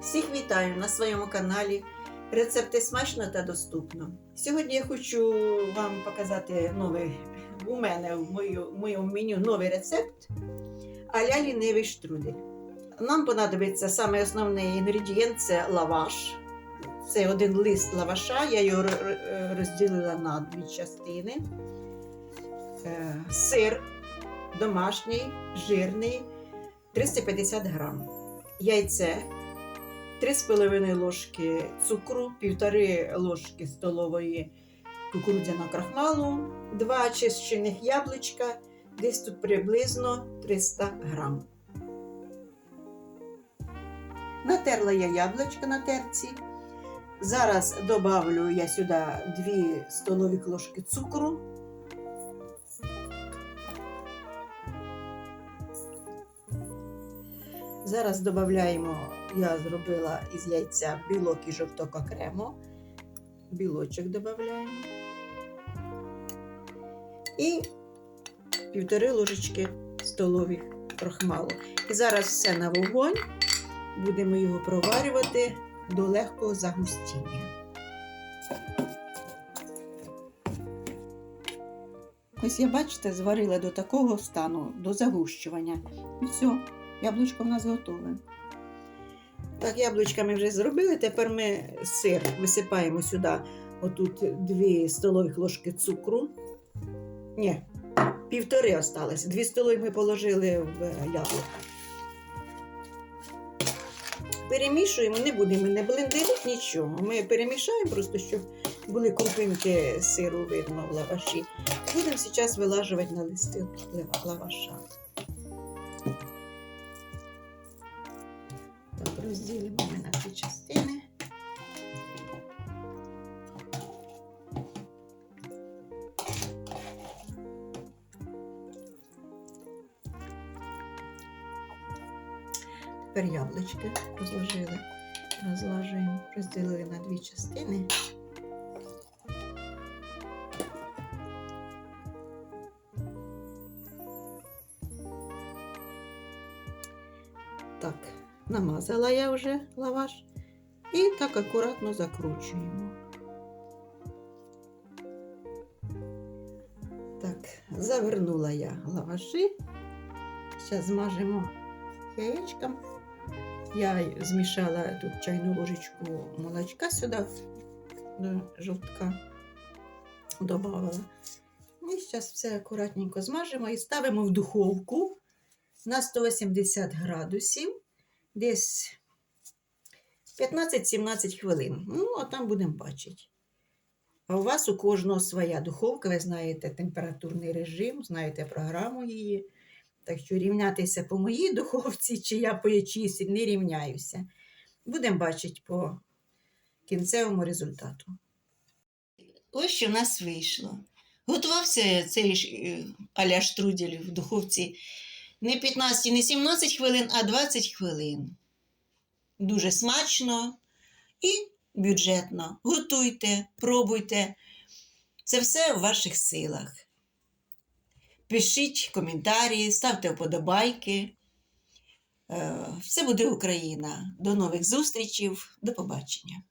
Всіх вітаю на своєму каналі. Рецепти смачно та доступно. Сьогодні я хочу вам показати новий у мене в моєму меню новий рецепт а-ля штрудель. Нам понадобиться саме основний інгредієнт це лаваш. Це один лист лаваша, я його розділила на дві частини. Е, Сир домашній, жирний 350 грам. Яйце 3,5 ложки цукру, 1,5 ложки столової кукурудзяного крахмалу, 2 чищених яблучка, десь тут приблизно 300 грам. Натерла я яблучко на терці. Зараз добавлю я сюди 2 столові ложки цукру. Зараз додаємо, я зробила із яйця білок і жовток окремо. Білочок додаємо. І півтори ложечки столових крохмалу. І зараз все на вогонь. Будемо його проварювати до легкого загустіння. Ось я, бачите, зварила до такого стану, до загущування. І все, яблучко в нас готове. Так, яблучка ми вже зробили. Тепер ми сир висипаємо сюди отут 2 столові ложки цукру. Ні, півтори осталось. Дві столові ми положили в яблука. Перемішуємо, не будемо не блендерити нічого. Ми перемішаємо просто, щоб були крупинки сиру видно в лаваші. Будемо зараз вилажувати на листи лаваша. Так, розділимо ми на дві частини. Тепер яблучки розложили, розложуємо, розділили на дві частини. Так, намазала я вже лаваш і так акуратно закручуємо. Так, завернула я лаваші. Зараз змажемо яєчком. Я змішала тут чайну ложечку молочка сюди до жовтка додавала. І зараз все акуратненько змажемо і ставимо в духовку на 180 градусів, десь 15-17 хвилин. Ну, а там будемо бачити. А у вас у кожного своя духовка, ви знаєте температурний режим, знаєте програму її. Так що рівнятися по моїй духовці, чи я по ячійсь не рівняюся. Будемо бачити по кінцевому результату. Ось що в нас вийшло. Готувався цей е, аля штрудель в духовці не 15, не 17 хвилин, а 20 хвилин. Дуже смачно і бюджетно. Готуйте, пробуйте. Це все в ваших силах. Пишіть коментарі, ставте вподобайки. Е, Все буде Україна. До нових зустрічей. До побачення.